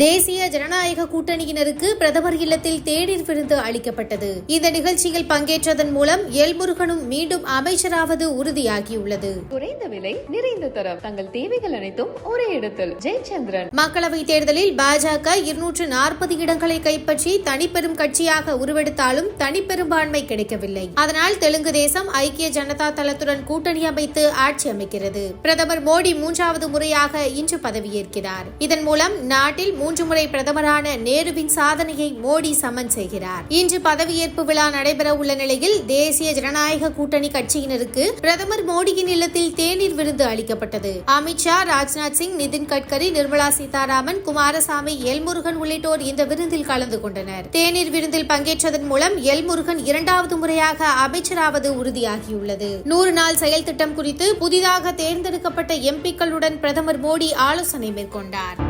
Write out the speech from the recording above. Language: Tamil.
தேசிய ஜனநாயக கூட்டணியினருக்கு பிரதமர் இல்லத்தில் தேநீர் விருந்து அளிக்கப்பட்டது. இந்த நிகழ்ச்சியில் பங்கேற்றதன் மூலம் எல்முருகனும் மீண்டும் அமைச்சராவது உறுதியாகியுள்ளது. குறைந்த விலை நிறைந்த தரம். தங்கள் தேவைகள் அனைத்தும் ஒரே இடத்தில். ஜெயச்சந்திரன். மக்களவைத் தேர்தலில் பாஜக இருநூற்று நாற்பது இடங்களை கைப்பற்றி தனிப்பெரும் கட்சியாக உருவெடுத்தாலும் தனிப்பெரும்பான்மை கிடைக்கவில்லை. அதனால் தெலுங்கு தேசம் ஐக்கிய ஜனதா தளத்துடன் கூட்டணி அமைத்து ஆட்சி அமைக்கிறது. பிரதமர் மோடி மூன்றாவது முறையாக இன்று பதவியேற்கிறார். இதன் மூலம் நாட்டில் மூன்று முறை பிரதமரான நேருவின் சாதனையை மோடி சமன் செய்கிறார். இன்று பதவியேற்பு விழா நடைபெற உள்ள நிலையில் தேசிய ஜனநாயக கூட்டணி கட்சியினருக்கு பிரதமர் மோடியின் இல்லத்தில் தேநீர் விருந்து அளிக்கப்பட்டது. அமித்ஷா ராஜ்நாத் சிங் நிதின் கட்கரி நிர்மலா சீதாராமன் குமாரசாமி எல்முருகன் உள்ளிட்டோர் இந்த விருந்தில் கலந்து கொண்டனர். தேநீர் விருந்தில் பங்கேற்றதன் மூலம் எல்முருகன் இரண்டாவது முறையாக அமைச்சராவது உறுதியாகியுள்ளது. நூறு நாள் செயல் திட்டம் குறித்து புதிதாக தேர்ந்தெடுக்கப்பட்ட எம்பிக்களுடன் பிரதமர் மோடி ஆலோசனை மேற்கொண்டார்.